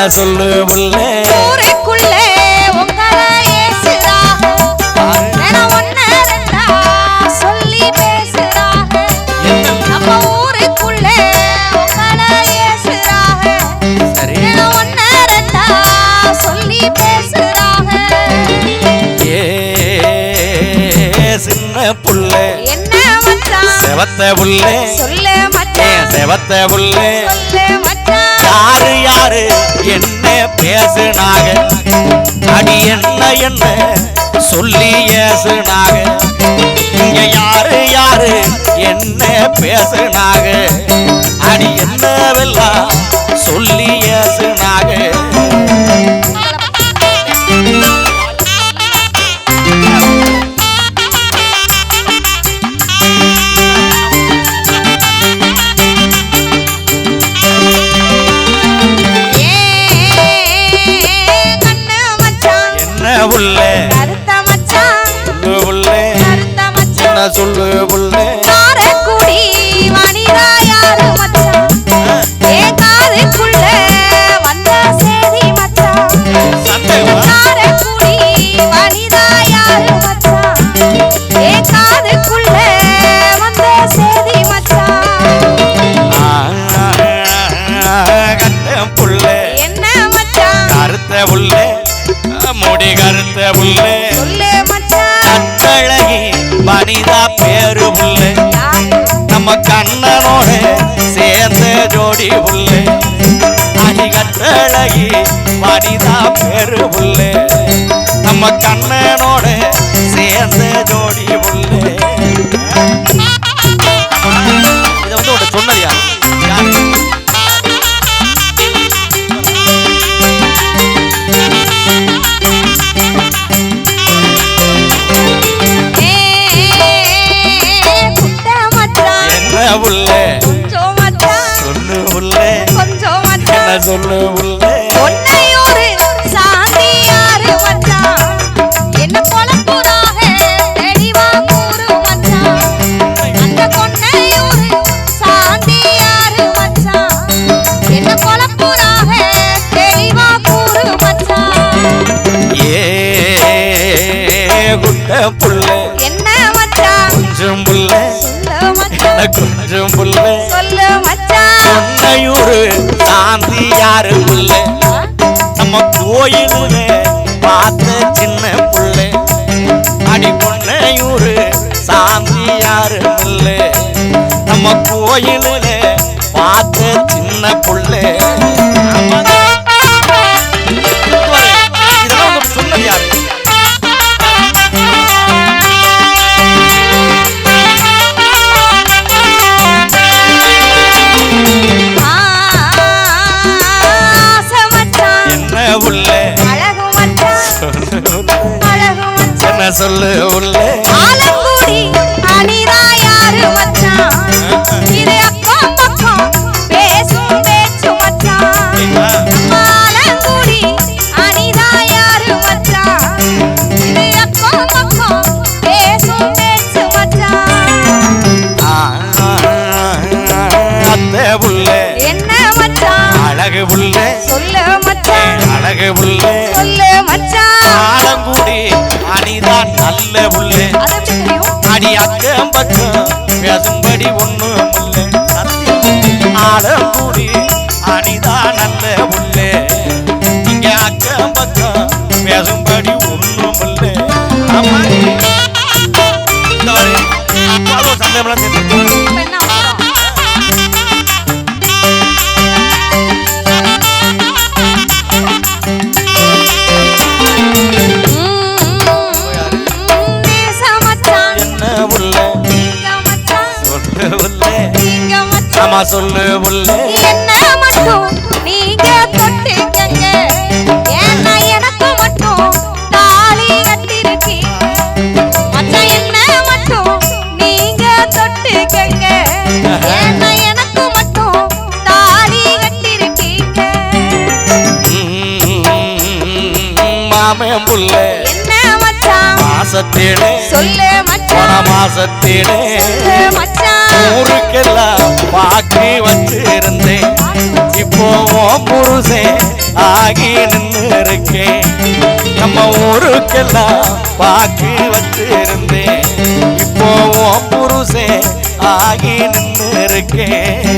என்ன சொல்லு மச்சான் செவத்த புள்ளே செவத்த புள்ளே யாரு யாரு? என்ன பேசுனாக அடி என்ன என்ன சொல்லி ஏசுனாக இங்க யாரு யாரு? என்ன பேசுனாக முடி கருத்த மச்சான் கட்டழகி வனிதா பேரு யாரு நம்ம கண்ணனோட சேர்ந்த ஜோடி புள்ள அடி கட்டழகி வனிதா பேரு புள்ள நம்ம கண்ணனோட சேர்ந்த ஜோடி புள்ள இதை வந்து உன்கிட்ட சொன்னது புள்ள மச்சான் சொல்லு புள்ளே கொஞ்சம் என்ன சொல்லு புள்ளே. ஒன்னையோரு மச்சான் சாந்தி யாரு புள்ள நம்ம கோயிலுல பார்த்த சின்ன புள்ள. அடி பொன்னையூரு சாந்தி யாரு புள்ள நம்ம கோயிலுல பார்த்த சின்ன புள்ள. மச்சான் என்ன சொல்லு உள்ள அழகு மச்சான் ஆலங்குடி அணிதான் நல்ல தெரியும். அடி அக்கம் பக்கம் பேசும்படி ஒண்ணும் மச்சான். ஆமா சொல்லு புள்ள என்ன மட்டும் நீங்க தொட்டுக்கங்க. ஏன்னா எனக்கு மட்டும் தாலி கட்டிருக்கீங்க. மச்சான் என்ன மட்டும் நீங்க தொட்டுக்கங்க. ஏன்னா எனக்கு மட்டும் தாலி கட்டிருக்கீங்க. மாமன் புள்ள என்ன மச்சான் மாசத்திலே சொல்லு மச்சான் மாசத்திலே மச்சான் ஊருக்கெல்லாம் பாக்கி வச்சிருந்தேன். இப்போ புருஷே ஆகி நின்று இருக்கேன் நம்ம ஊருக்கெல்லாம் பாக்கி வச்சிருந்தேன். இப்போ புருஷே ஆகி நின்று இருக்கேன்